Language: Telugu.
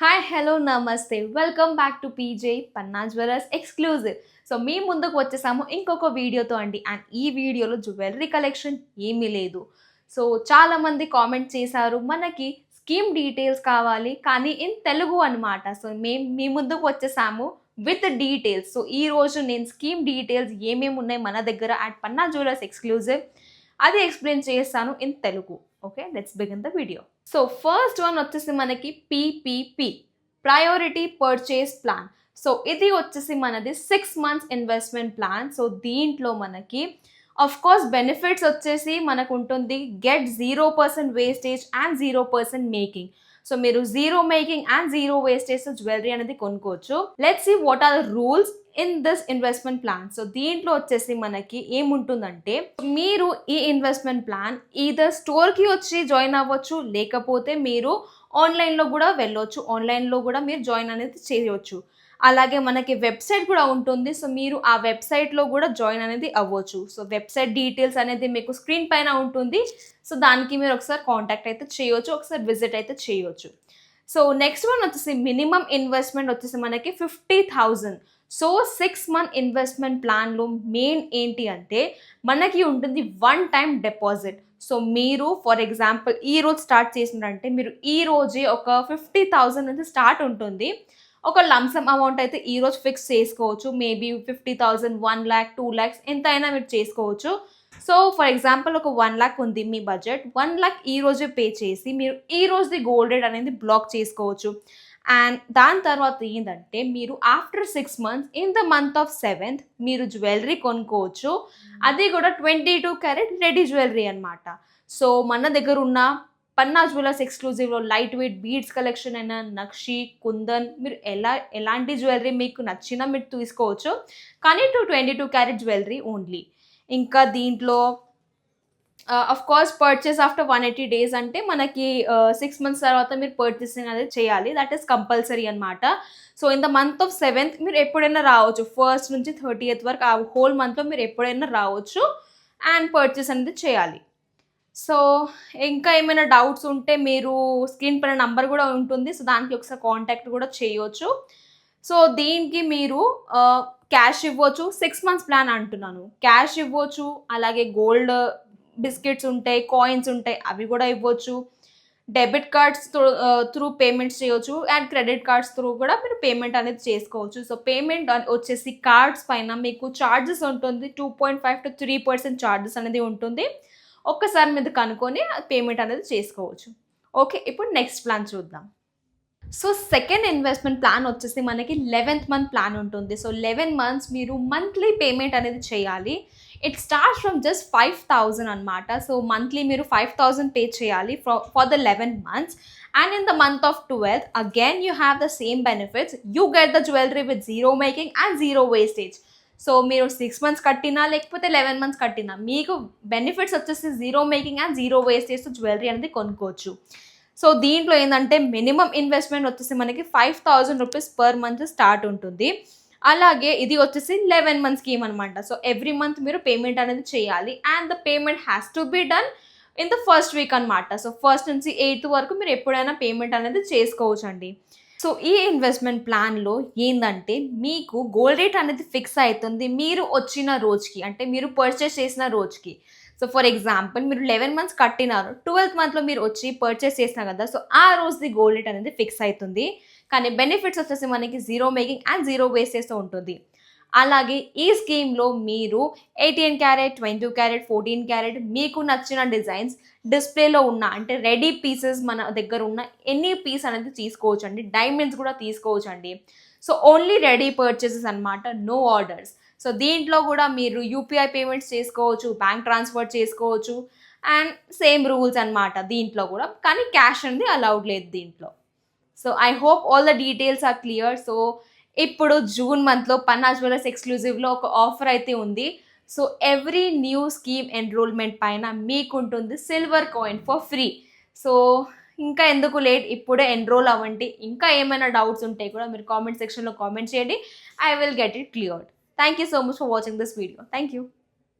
హాయ్ హలో నమస్తే welcome back to PJ Panna jewellers exclusive so మీ ముందుకు వచ్చేసాము ఇంకొక వీడియోతో అండి. అండ్ ఈ వీడియోలో జ్యువెలరీ కలెక్షన్ ఏమీ లేదు. సో చాలామంది కామెంట్ చేశారు మనకి స్కీమ్ డీటెయిల్స్ కావాలి కానీ ఇన్ తెలుగు అన్నమాట. సో మేము మీ ముందుకు వచ్చేసాము విత్ డీటెయిల్స్ సో ఈ రోజు నేను స్కీమ్ డీటెయిల్స్ ఏమేమి ఉన్నాయి మన దగ్గర అట్ పన్నా జ్యువెలర్స్ ఎక్స్క్లూజివ్ అది ఎక్స్ప్లెయిన్ చేస్తాను in Telugu. Okay let's begin the video so first one వచ్చేసి మనకి PPP priority purchase plan so ఇది వచ్చేసి మనది six months investment plan so దీంట్లో మనకి ఆఫ్ కోర్స్ బెనిఫిట్స్ వచ్చేసి మనకు ఉంటుంది get zero percent wastage and zero percent making so మీరు zero making and zero wastage jewellery అనేది కొనుక్కోవచ్చు. Let see what are the rules in this investment plan so దీంట్లో వచ్చేసి మనకి ఏముంటుందంటే మీరు ఈ ఇన్వెస్ట్మెంట్ ప్లాన్ ఈదర్ స్టోర్కి వచ్చి జాయిన్ అవ్వచ్చు లేకపోతే మీరు ఆన్లైన్లో కూడా వెళ్ళొచ్చు. ఆన్లైన్లో కూడా మీరు జాయిన్ అనేది చేయవచ్చు అలాగే మనకి వెబ్సైట్ కూడా ఉంటుంది. సో మీరు ఆ వెబ్సైట్లో కూడా జాయిన్ అనేది అవ్వచ్చు. సో వెబ్సైట్ డీటెయిల్స్ అనేది మీకు స్క్రీన్ పైన ఉంటుంది. సో దానికి మీరు ఒకసారి కాంటాక్ట్ అయితే చేయొచ్చు ఒకసారి విజిట్ అయితే చేయొచ్చు. సో నెక్స్ట్ వన్ వచ్చేసి మినిమం ఇన్వెస్ట్మెంట్ వచ్చేసి మనకి fifty thousand so six month investment ప్లాన్లో మెయిన్ ఏంటి అంటే మనకి ఉంటుంది వన్ టైం డిపాజిట్ సో మీరు ఫర్ ఎగ్జాంపుల్ ఈ రోజు స్టార్ట్ చేసినారంటే మీరు ఈ రోజే ఒక ఫిఫ్టీ థౌజండ్ నుంచి స్టార్ట్ ఉంటుంది. ఒక లంసమ్ అమౌంట్ అయితే ఈ రోజు ఫిక్స్ చేసుకోవచ్చు. Maybe fifty thousand one lakh two lakhs ఎంత అయినా మీరు చేసుకోవచ్చు. సో ఫర్ ఎగ్జాంపుల్ ఒక వన్ ల్యాక్ ఉంది మీ బడ్జెట్. వన్ ల్యాక్ ఈ రోజే పే చేసి మీరు ఈ రోజుది గోల్డ్ రేట్ అనేది బ్లాక్ చేసుకోవచ్చు. అండ్ దాని తర్వాత ఏంటంటే మీరు after six months in the month of seventh మీరు జ్యువెలరీ కొనుక్కోవచ్చు. అది కూడా twenty two carat ready jewellery అనమాట సో మన దగ్గర ఉన్న పన్నా జ్యువెలర్స్ ఎక్స్క్లూజివ్లో లైట్ వెయిట్ బీడ్స్ కలెక్షన్ అయినా నక్షి కుందన్ మీరు ఎలా ఎలాంటి జ్యువెలరీ మీకు నచ్చినా మీరు తీసుకోవచ్చు. కానీ two twenty two carat jewellery only. ఇంకా దీంట్లో of course purchase after one eighty days అంటే మనకి uh, సిక్స్ మంత్స్ తర్వాత మీరు పర్చేసింగ్ అనేది చేయాలి. దట్ ఈస్ కంపల్సరీ అనమాట so in the month of seventh మీరు ఎప్పుడైనా రావచ్చు. ఫస్ట్ నుంచి థర్టీ ఎయిత్ వరకు ఆ హోల్ మంత్లో మీరు ఎప్పుడైనా రావచ్చు అండ్ పర్చేస్ అనేది చేయాలి. సో ఇంకా ఏమైనా డౌట్స్ ఉంటే మీరు స్క్రీన్ పైన నంబర్ కూడా ఉంటుంది. సో దానికి ఒకసారి కాంటాక్ట్ కూడా చేయవచ్చు సో దీనికి మీరు uh, క్యాష్ ఇవ్వచ్చు సిక్స్ మంత్స్ ప్లాన్ అంటున్నాను. క్యాష్ ఇవ్వచ్చు అలాగే గోల్డ్ బిస్కెట్స్ ఉంటాయి కాయిన్స్ ఉంటాయి అవి కూడా ఇవ్వచ్చు. డెబిట్ కార్డ్స్ త్రూ పేమెంట్స్ చేయొచ్చు అండ్ క్రెడిట్ కార్డ్స్ త్రూ కూడా మీరు పేమెంట్ అనేది చేసుకోవచ్చు. సో పేమెంట్ వచ్చేసి కార్డ్స్ పైన మీకు ఛార్జెస్ ఉంటుంది two point five to three percent charges అనేది ఉంటుంది. ఒక్కసారి మీద కనుక్కొని పేమెంట్ అనేది చేసుకోవచ్చు. ఓకే ఇప్పుడు నెక్స్ట్ ప్లాన్ చూద్దాం. సో సెకండ్ ఇన్వెస్ట్మెంట్ ప్లాన్ వచ్చేసి మనకి లెవెన్త్ మంత్ ప్లాన్ ఉంటుంది. సో లెవెన్ మంత్స్ మీరు మంత్లీ పేమెంట్ అనేది చేయాలి. It start from just five thousand అనమాట సో మంత్లీ మీరు ఫైవ్ థౌజండ్ పే చేయాలి for the eleven months and in the month of twelfth again you have the same benefits you get the jewellery with zero making and zero wastage so మీరు సిక్స్ మంత్స్ కట్టినా లేకపోతే లెవెన్ మంత్స్ కట్టినా మీకు బెనిఫిట్స్ వచ్చేసి zero making and zero wastage jewellery అనేది కొనుక్కోవచ్చు. సో దీంట్లో ఏంటంటే మినిమం ఇన్వెస్ట్మెంట్ వచ్చేసి మనకి five thousand rupees per month start ఉంటుంది. అలాగే ఇది వచ్చేసి లెవెన్ మంత్ స్కీమ్ అనమాట సో ఎవ్రీ మంత్ మీరు పేమెంట్ అనేది చేయాలి. And the payment has to be done in the first week అనమాట సో ఫస్ట్ నుంచి ఎయిత్ వరకు మీరు ఎప్పుడైనా పేమెంట్ అనేది చేసుకోవచ్చు అండి సో ఈ ఇన్వెస్ట్మెంట్ ప్లాన్లో ఏంటంటే మీకు గోల్డ్ రేట్ అనేది ఫిక్స్ అవుతుంది మీరు వచ్చిన రోజుకి. అంటే మీరు పర్చేస్ చేసిన రోజుకి. సో ఫర్ ఎగ్జాంపుల్ మీరు లెవెన్ మంత్స్ కట్టినారు ట్వెల్త్ మంత్లో మీరు వచ్చి పర్చేస్ చేసినా కదా సో ఆ రోజుది గోల్డ్ రేట్ అనేది ఫిక్స్ అవుతుంది కానీ బెనిఫిట్స్ వచ్చేసి మనకి జీరో మేకింగ్ అండ్ జీరో వేస్టేజ్తో ఉంటుంది. అలాగే ఈ స్కీమ్లో మీరు eighteen carat twenty carat fourteen carat మీకు నచ్చిన డిజైన్స్ డిస్ప్లేలో ఉన్న అంటే రెడీ పీసెస్ మన దగ్గర ఉన్న ఎనీ పీస్ అనేది తీసుకోవచ్చు అండి డైమండ్స్ కూడా తీసుకోవచ్చు అండి సో ఓన్లీ రెడీ పర్చేసెస్ అనమాట నో ఆర్డర్స్ సో దీంట్లో కూడా మీరు యూపీఐ పేమెంట్స్ చేసుకోవచ్చు బ్యాంక్ ట్రాన్స్ఫర్ చేసుకోవచ్చు అండ్ సేమ్ రూల్స్ అనమాట దీంట్లో కూడా. కానీ క్యాష్ అనేది అలౌడ్ లేదు దీంట్లో. So I hope all the details are clear so ఇప్పుడు జూన్ మంత్లో పన్నా జ్యువెలర్స్ ఎక్స్క్లూజివ్లో ఒక ఆఫర్ అయితే ఉంది. So every new scheme enrollment పైన మీకుంటుంది silver coin for free so ఇంకా ఎందుకు లేట్ ఇప్పుడే ఎన్రోల్ అవ్వండి. ఇంకా ఏమైనా డౌట్స్ ఉంటే కూడా మీరు కామెంట్ సెక్షన్లో కామెంట్ చేయండి. I will get it cleared Thank you so much for watching this video. Thank you.